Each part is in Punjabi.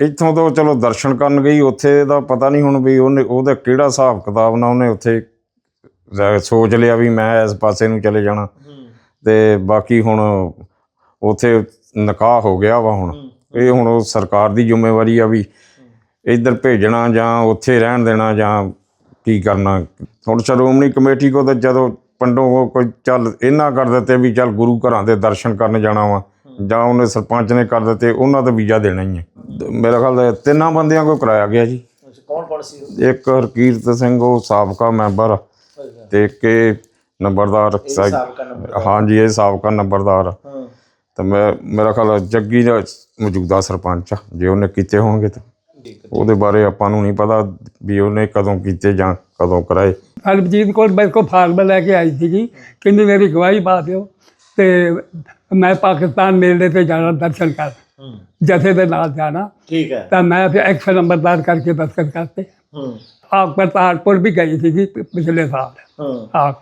ਇੱਥੋਂ ਤੋਂ ਚਲੋ ਦਰਸ਼ਨ ਕਰਨ ਗਈ ਉੱਥੇ ਦਾ ਪਤਾ ਨਹੀਂ ਹੁਣ ਵੀ ਉਹਨੇ ਉਹਦਾ ਕਿਹੜਾ ਹਿਸਾਬ ਕਿਤਾਬ ਨਾਲ ਉਹਨੇ ਉੱਥੇ ਸੋਚ ਲਿਆ ਵੀ ਮੈਂ ਇਸ ਪਾਸੇ ਨੂੰ ਚਲੇ ਜਾਣਾ। ਤੇ ਬਾਕੀ ਹੁਣ ਉੱਥੇ ਨਿਕਾਹ ਹੋ ਗਿਆ ਵਾ ਹੁਣ। ਇਹ ਹੁਣ ਉਹ ਸਰਕਾਰ ਦੀ ਜ਼ਿੰਮੇਵਾਰੀ ਆ ਵੀ ਇੱਧਰ ਭੇਜਣਾ ਜਾਂ ਉੱਥੇ ਰਹਿਣ ਦੇਣਾ ਜਾਂ ਕੀ ਕਰਨਾ। ਹੁਣ ਸ਼੍ਰੋਮਣੀ ਕਮੇਟੀ ਕੋ ਤਾਂ ਜਦੋਂ ਪੰਡੋਂ ਕੋਈ ਚੱਲ ਇਹਨਾਂ ਕਰ ਦਿੱਤੇ ਵੀ ਚੱਲ ਗੁਰੂ ਘਰਾਂ ਦੇ ਦਰਸ਼ਨ ਕਰਨ ਜਾਣਾ ਵਾ ਜਾਂ ਉਹਨੇ ਸਰਪੰਚ ਨੇ ਕਰ ਦਿੱਤੇ ਉਹਨਾਂ ਦਾ ਵੀਜ਼ਾ ਦੇਣਾ ਹੀ ਹੈ ਮੇਰਾ ਖਿਆਲ ਹੈ ਤਿੰਨਾਂ ਬੰਦਿਆਂ ਕੋ ਕਰਾਇਆ ਗਿਆ ਜੀ। ਅੱਛਾ ਕੌਣ ਕੌਣ ਸੀ ਉਹ? ਇੱਕ ਹਰਕੀਰਤ ਸਿੰਘ ਉਹ ਸਾਬਕਾ ਮੈਂਬਰ ਅੱਛਾ। ਤੇ ਇੱਕ ਇਹ ਨੰਬਰਦਾਰ ਸਾਹਿਬ- ਸਾਬਕਾ ਨੰਬਰ ਹਾਂਜੀ ਇਹ ਸਾਬਕਾ ਨੰਬਰਦਾਰ। ਆ। ਹਾਂ। ਤੇ ਮੈਂ ਮੇਰਾ ਖਿਆਲ ਜੱਗੀ ਦਾ ਮੌਜੂਦਾ ਸਰਪੰਚ ਆ ਜੇ ਉਹਨੇ ਕੀਤੇ ਹੋਣਗੇ ਤਾਂ। ਠੀਕ ਹੈ ਉਹਦੇ ਬਾਰੇ ਆਪਾਂ ਨੂੰ ਨਹੀਂ ਪਤਾ ਵੀ ਉਹਨੇ ਕਦੋਂ ਕੀਤੇ ਜਾਂ ਕਦੋਂ ਕਰਾਏ। ਹਰਜੀਤ ਕੋਲ ਮੇਰੇ ਕੋਲ ਫਾਰਮ ਲੈ ਕੇ ਆਈ ਸੀਗੀ ਕਹਿੰਦੀ ਮੇਰੀ ਗਵਾਹੀ ਪਾ ਦਿਓ ਤੇ ਮੈਂ ਪਾਕਿਸਤਾਨ ਮੇਲੇ ਤੇ ਜਾਣਾ ਦਰਸ਼ਨ ਕਰ ਦੇ ਨਾਲ ਜਾਣਾ। ਠੀਕ ਹੈ। ਤਾਂ ਮੈਂ ਫਿਰ ਐਕਸ਼ਨ ਨੰਬਰਦਾਰ ਕਰਕੇ ਦਰਸ਼ਨ ਕਰਤੇ। ਹੂੰ। ਆਪ ਕਰਤਾਰਪੁਰ ਵੀ ਗਈ ਸੀਗੀ ਪਿਛਲੇ ਸਾਲ। ਹਾਂ।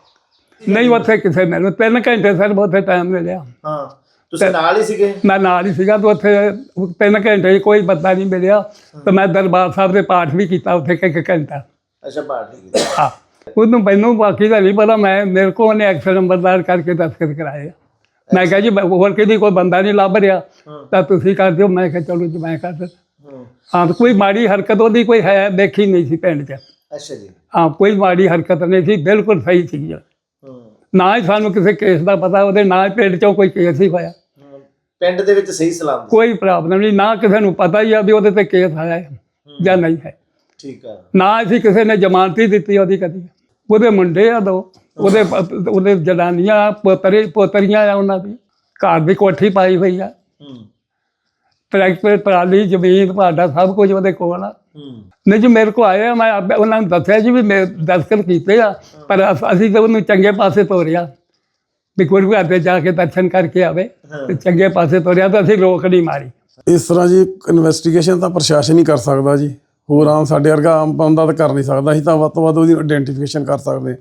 ਨਹੀਂ ਉੱਥੇ ਕਿਸੇ ਮੈਨੂੰ ਤਿੰਨ ਘੰਟੇ ਸਰ ਉੱਥੇ ਟਾਈਮ ਮਿਲਿਆ। ਹਾਂ। ਤੁਸੀਂ ਨਾਲ ਹੀ ਸੀਗੇ? ਮੈਂ ਨਾਲ ਹੀ ਸੀਗਾ ਤੇ ਉੱਥੇ ਤਿੰਨ ਘੰਟੇ ਕੋਈ ਬੰਦਾ ਨਹੀਂ ਮਿਲਿਆ। ਤੇ ਮੈਂ ਦਰਬਾਰ ਸਾਹਿਬ ਦੇ ਪਾਠ ਵੀ ਕੀਤਾ ਉੱਥੇ ਕਿ ਇੱਕ ਘੰਟਾ। ਅੱਛਾ ਬਾਹਰ ਠੀਕ ਹਾਂ ਉਹਨੂੰ ਮੈਨੂੰ ਬਾਕੀ ਦਾ ਨਹੀਂ ਪਤਾ ਮੈਂ ਮੇਰੇ ਕੋਲ ਉਹਨੇ ਐਕਸ਼ਨ ਨੰਬਰਦਾਰ ਕਰਕੇ ਦਸਤਖਤ ਕਰਾਏ। ਮੈਂ ਕਿਹਾ ਜੀ ਮੈਂ ਹੋਰ ਕਿਹਦੀ ਕੋਈ ਬੰਦਾ ਨਹੀਂ ਲੱਭ ਰਿਹਾ। ਤਾਂ ਤੁਸੀਂ ਕਰ ਦਿਓ। ਮੈਂ ਕਿਹਾ ਚਲੋ ਜੀ ਮੈਂ ਕਰ ਦਿੰਦਾ। ਹੂੰ। ਕੋਈ ਮਾੜੀ ਹਰਕਤ ਉਹਦੀ ਕੋਈ ਹੈ ਦੇਖੀ ਨਹੀਂ ਸੀ ਪਿੰਡ 'ਚ। ਅੱਛਾ ਜੀ। ਹਾਂ ਕੋਈ ਮਾੜੀ ਹਰਕਤ ਨਹੀਂ ਸੀ ਬਿਲਕੁਲ ਸਹੀ ਸੀ ਹੂੰ। ਨਾ ਹੀ ਸਾਨੂੰ ਕਿਸੇ ਕੇਸ ਦਾ ਪਤਾ ਉਹਦੇ ਨਾ ਪਿੰਡ 'ਚੋਂ ਕੋਈ ਕੇਸ ਹੀ ਹੋਇਆ। ਪਿੰਡ ਦੇ ਵਿੱਚ ਸਹੀ ਸਲਾਮ। ਕੋਈ ਪ੍ਰੋਬਲਮ ਨਹੀਂ ਨਾ ਕਿਸੇ ਨੂੰ ਪਤਾ ਹੀ ਆ ਵੀ ਉਹਦੇ ਤੇ ਕੇਸ ਆਇਆ ਹੈ ਜਾਂ ਨਹੀਂ ਹੈ। ਠੀਕ ਹੈ ਨਾ ਅਸੀਂ ਕਿਸੇ ਨੇ ਜ਼ਮਾਨਤ ਦਿੱਤੀ ਉਹਦੀ ਕਦੀ। ਉਹਦੇ ਮੁੰਡੇ ਆ ਦੋ। ਉਹਦੇ ਪ- ਉਹਦੇ ਜਨਾਨੀਆਂ ਪੋਤਰੇ ਪੋਤਰੀਆਂ ਆ ਉਹਨਾਂ ਦੀ। ਘਰ ਦੀ ਕੋਠੀ ਪਾਈ ਹੋਈ ਆ। ਹੂੰ। ਟਰੈਕਟਰ ਟਰਾਲੀ ਜ਼ਮੀਨ ਭਾਡਾ ਸਭ ਕੁਝ ਉਹਦੇ ਕੋਲ ਆ। ਹੂੰ। ਨਹੀਂ ਜੀ ਮੇਰੇ ਕੋ ਆਏ ਆ ਮੈਂ ਆਪੇ ਉਹਨਾਂ ਨੂੰ ਦੱਸਿਆ ਜੀ ਵੀ ਮੈਂ ਦਸਤਖਤ ਕੀਤੇ ਆ। ਪਰ ਅਸ- ਅਸੀਂ ਤਾਂ ਉਹਨੂੰ ਚੰਗੇ ਪਾਸੇ ਤੋਰਿਆ। ਵੀ ਗੁਰੂ ਘਰ ਤੇ ਜਾ ਕੇ ਦਰਸ਼ਨ ਕਰਕੇ ਆਵੇ ਤੇ ਚੰਗੇ ਪਾਸੇ ਤੋਰਿਆ ਤਾਂ ਅਸੀਂ ਰੋਕ ਨਹੀਂ ਮਾਰੀ। ਇਸ ਤਰ੍ਹਾਂ ਜੀ ਇਨਵੈਸਟੀਗੇਸ਼ਨ ਤਾਂ ਪ੍ਰਸ਼ਾਸਨ ਹੀ ਕਰ ਸਕਦਾ ਜੀ। ਹੋਰ ਆਮ ਸਾਡੇ ਵਰਗਾ ਆਮ ਬੰਦਾ ਤਾਂ ਕਰ ਨਹੀਂ ਸਕਦਾ, ਅਸੀਂ ਤਾਂ ਵੱਧ ਤੋਂ ਵੱਧ ਉਹਦੀ ਆਇਡੈਂਟੀਫਿਕੇਸ਼ਨ ਕਰ ਸਕਦੇ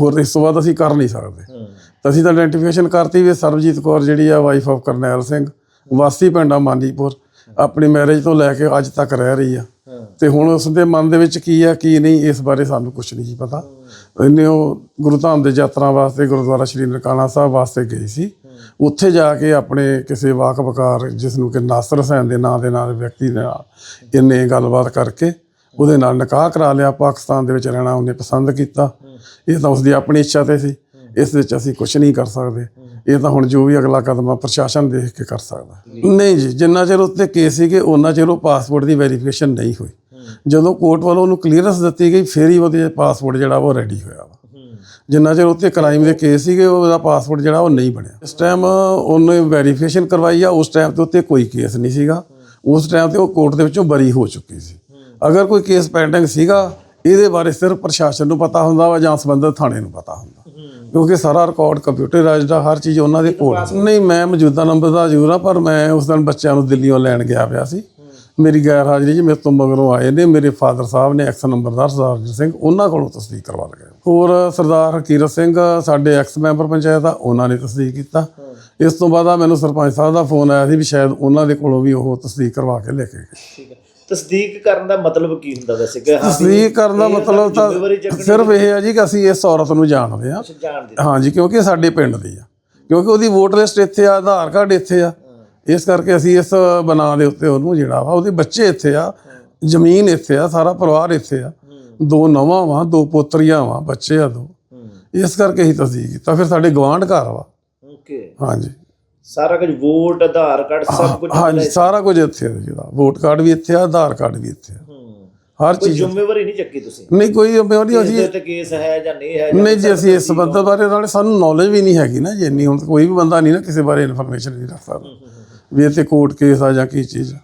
ਹੋਰ ਇਸ ਤੋਂ ਬਾਅਦ ਅਸੀਂ ਕਰ ਨਹੀਂ ਸਕਦੇ। ਹੂੰ ਤਾਂ ਅਸੀਂ ਤਾਂ ਆਇਡੈਂਟੀਫਿਕੇਸ਼ਨ ਕਰਤੀ ਵੀ ਸਰਬਜੀਤ ਕੌਰ ਜਿਹੜੀ ਆ ਵਾਈਫ ਆਫ ਕਰਨੈਲ ਸਿੰਘ, ਵਾਸੀ ਪਿੰਡਾ ਮਾਨੀਪੁਰ, ਆਪਣੀ ਮੈਰਿਜ ਤੋਂ ਲੈ ਕੇ ਅੱਜ ਤੱਕ ਰਹਿ ਰਹੀ ਆ। ਹਾਂ ਤੇ ਹੁਣ ਉਸ ਦੇ ਮਨ ਦੇ ਵਿੱਚ ਕੀ ਆ, ਕੀ ਨਹੀਂ, ਇਸ ਬਾਰੇ ਸਾਨੂੰ ਕੁਝ ਨਹੀਂ ਜੀ ਪਤਾ। ਇਹਨੇ ਉਹ ਗੁਰੂ ਧਾਮ ਦੇ ਯਾਤਰਾ ਵਾਸਤੇ ਗੁਰਦੁਆਰਾ ਸ਼੍ਰੀ ਨਨਕਾਣਾ ਸਾਹਿਬ ਵਾਸਤੇ ਗਈ ਸੀ। ਉੱਥੇ ਜਾ ਕੇ ਆਪਣੇ ਕਿਸੇ ਵਾਕਬਕਾਰ ਜਿਸ ਨੂੰ ਕਿ ਨਾਸਰ ਹੁਸੈਨ ਦੇ ਨਾਂ ਦੇ ਨਾਲ ਵਿਅਕਤੀ ਨਾਲ ਇਹਨੇ ਗੱਲਬਾਤ ਕਰਕੇ ਉਹਦੇ ਨਾਲ ਨਿਕਾਹ ਕਰਾ ਲਿਆ, ਪਾਕਿਸਤਾਨ ਦੇ ਵਿੱਚ ਰਹਿਣਾ ਉਹਨੇ ਪਸੰਦ ਕੀਤਾ। ਇਹ ਤਾਂ ਉਸਦੀ ਆਪਣੀ ਇੱਛਾ ਤੇ ਸੀ। ਇਸ ਵਿੱਚ ਅਸੀਂ ਕੁਝ ਨਹੀਂ ਕਰ ਸਕਦੇ। ਇਹ ਤਾਂ ਹੁਣ ਜੋ ਵੀ ਅਗਲਾ ਕਦਮ ਆ, ਪ੍ਰਸ਼ਾਸਨ ਦੇਖ ਕੇ ਕਰ ਸਕਦਾ। ਨਹੀਂ ਜੀ, ਜਿੰਨਾ ਚਿਰ ਉੱਤੇ ਕੇਸ ਸੀਗੇ ਉਹਨਾਂ ਚਿਰ ਉਹ ਪਾਸਪੋਰਟ ਦੀ ਵੈਰੀਫਿਕੇਸ਼ਨ ਨਹੀਂ ਹੋਈ। ਜਦੋਂ ਕੋਰਟ ਵੱਲੋਂ ਉਹਨੂੰ ਕਲੀਅਰੈਂਸ ਦਿੱਤੀ ਗਈ, ਫਿਰ ਹੀ ਉਹਦੇ ਪਾਸਪੋਰਟ ਜਿਹੜਾ ਉਹ ਰੈਡੀ ਹੋਇਆ ਵਾ। ਜਿੰਨਾ ਚਿਰ ਉੱਤੇ ਕ੍ਰਾਈਮ ਦੇ ਕੇਸ ਸੀਗੇ, ਉਹਦਾ ਪਾਸਪੋਰਟ ਜਿਹੜਾ ਉਹ ਨਹੀਂ ਬਣਿਆ। ਇਸ ਟਾਈਮ ਉਹਨੇ ਵੈਰੀਫਿਕੇਸ਼ਨ ਕਰਵਾਈ ਆ, ਉਸ ਟਾਈਮ ਤੇ ਉੱਤੇ ਕੋਈ ਕੇਸ ਨਹੀਂ ਸੀਗਾ। ਉਸ ਟਾਈਮ ਤੇ ਉਹ ਕੋਰਟ ਦੇ ਵਿੱਚੋਂ ਬਰੀ ਹੋ ਚੁੱਕੀ ਸੀ। ਅਗਰ ਕੋਈ ਕੇਸ ਪੈਂਡਿੰਗ ਸੀਗਾ, ਇਹਦੇ ਬਾਰੇ ਸਿਰਫ ਪ੍ਰਸ਼ਾਸਨ ਨੂੰ ਪਤਾ ਹੁੰਦਾ ਵਾ ਜਾਂ ਸੰਬੰਧਿਤ ਥਾਣੇ ਨੂੰ ਪਤਾ ਹੁੰਦਾ। ਕਿਉਂਕਿ ਸਾਰਾ ਰਿਕਾਰਡ ਕੰਪਿਊਟਰਾਈਜ਼ਡ ਆ, ਹਰ ਚੀਜ਼ ਉਹਨਾਂ ਦੇ ਕੋਲ ਨਹੀਂ, ਮੈਂ ਮੌਜੂਦਾ ਨੰਬਰ ਦਾ ਜ਼ਰੂਰ ਆ, ਪਰ ਮੈਂ ਉਸ ਦਿਨ ਬੱਚਿਆਂ ਨੂੰ ਦਿੱਲੀੋਂ ਲੈਣ ਗਿਆ ਪਿਆ ਸੀ। ਮੇਰੀ ਗੈਰ ਹਾਜ਼ਰੀ 'ਚ ਮੇਰੇ ਤੋਂ ਮਗਰੋਂ ਆਏ ਨੇ ਮੇਰੇ ਫਾਦਰ ਸਾਹਿਬ ਨੇ ਐਕਸ ਨੰਬਰਦਾਰ ਸਰਦਾਰ ਜੀ ਸਿੰਘ ਉਹਨਾਂ ਕੋਲੋਂ ਤਸਦੀਕ ਕਰਵਾ ਲਗਾਇਆ ਹੋਰ ਸਰਦਾਰ ਹਕੀਰਤ ਸਿੰਘ ਸਾਡੇ ਐਕਸ ਮੈਂਬਰ ਪੰਚਾਇਤ ਆ ਉਹਨਾਂ ਨੇ ਤਸਦੀਕ ਕੀਤਾ। ਇਸ ਤੋਂ ਬਾਅਦ ਆ ਮੈਨੂੰ ਸਰਪੰਚ ਸਾਹਿਬ ਦਾ ਫੋਨ ਆਇਆ ਸੀ ਵੀ ਸ਼ਾਇਦ ਉਹਨਾਂ ਦੇ ਕੋਲੋਂ ਵੀ ਉਹ ਤਸਦੀਕ ਕਰਵਾ ਕੇ ਲੈ ਕੇ ਗਏ। ਠੀਕ ਹੈ। ਤਸਦੀਕ ਕਰਨ ਦਾ ਮਤਲਬ ਕੀ ਹੁੰਦਾ ਵੈਸੇ? ਕਿ ਤਸਦੀਕ ਕਰਨ ਦਾ ਮਤਲਬ ਤਾਂ ਸਿਰਫ ਇਹ ਹੈ ਜੀ ਕਿ ਅਸੀਂ ਇਸ ਔਰਤ ਨੂੰ ਜਾਣਦੇ ਹਾਂ। ਹਾਂਜੀ ਕਿਉਂਕਿ ਸਾਡੇ ਪਿੰਡ ਦੀ ਆ। ਕਿਉਂਕਿ ਉਹਦੀ ਵੋਟ ਲਿਸਟ ਇੱਥੇ ਆ ਆਧਾਰ ਕਾਰਡ ਇੱਥੇ ਆ। ਇਸ ਕਰਕੇ ਅਸੀਂ ਇਸ ਬਣਾ ਦੇ ਉੱਤੇ ਉਹਨੂੰ ਜਿਹੜਾ ਵਾ ਉਹਦੇ ਬੱਚੇ ਇੱਥੇ ਆ ਜ਼ਮੀਨ ਇੱਥੇ ਆ ਸਾਰਾ ਪਰਿਵਾਰ ਇੱਥੇ ਆ। ਦੋ ਨਵਾਂ ਵਾ ਦੋ ਪੋਤਰੀਆਂ ਵਾ ਬੱਚੇ ਆ ਦੋ। ਇਸ ਕਰਕੇ ਹੀ ਤਸਦੀਕ ਕੀਤਾ ਫਿਰ ਸਾਡੇ ਗਵਾਂਢ ਘਰ ਵਾ। ਓਕੇ। ਹਾਂਜੀ। ਸਾਰਾ ਕੁਝ ਵੋਟ ਆਧਾਰ ਕਾਰਡ ਸਭ ਕੁਝ ਹਾਂਜੀ ਸਾਰਾ ਕੁਝ ਇੱਥੇ ਆ ਜਿਹਦਾ ਵੋਟ ਕਾਰਡ ਵੀ ਇੱਥੇ ਆ ਆਧਾਰ ਕਾਰਡ ਵੀ ਇੱਥੇ ਆ। ਹਰ ਚੀਜ਼। ਜ਼ਿੰਮੇਵਾਰੀ ਨਹੀਂ ਚੱਕੀ ਤੁਸੀਂ? ਨਹੀਂ ਕੋਈ ਜ਼ਿੰਮੇਵਾਰੀ ਅਸੀਂ ਉੱਤੇ ਕੇਸ ਹੈ ਜਾਂ ਨਹੀਂ ਹੈ ਨਹੀਂ ਜੀ ਅਸੀਂ ਇਸ ਸੰਬੰਧ ਬਾਰੇ ਨਾਲੇ ਸਾਨੂੰ ਨੌਲੇਜ ਵੀ ਨਹੀਂ ਹੈਗੀ ਨਾ ਜੀ ਇੰਨੀ। ਹੁਣ ਕੋਈ ਵੀ ਬੰਦਾ ਨਹੀਂ ਨਾ ਕਿਸੇ ਬਾਰੇ ਇਨਫੋਰਮੇਸ਼ਨ ਨਹੀਂ ਰੱਖ ਸਕਦਾ ਵੀ ਇੱਥੇ ਕੋਰਟ ਕੇਸ ਆ ਜਾਂ ਕੀ ਚੀਜ਼।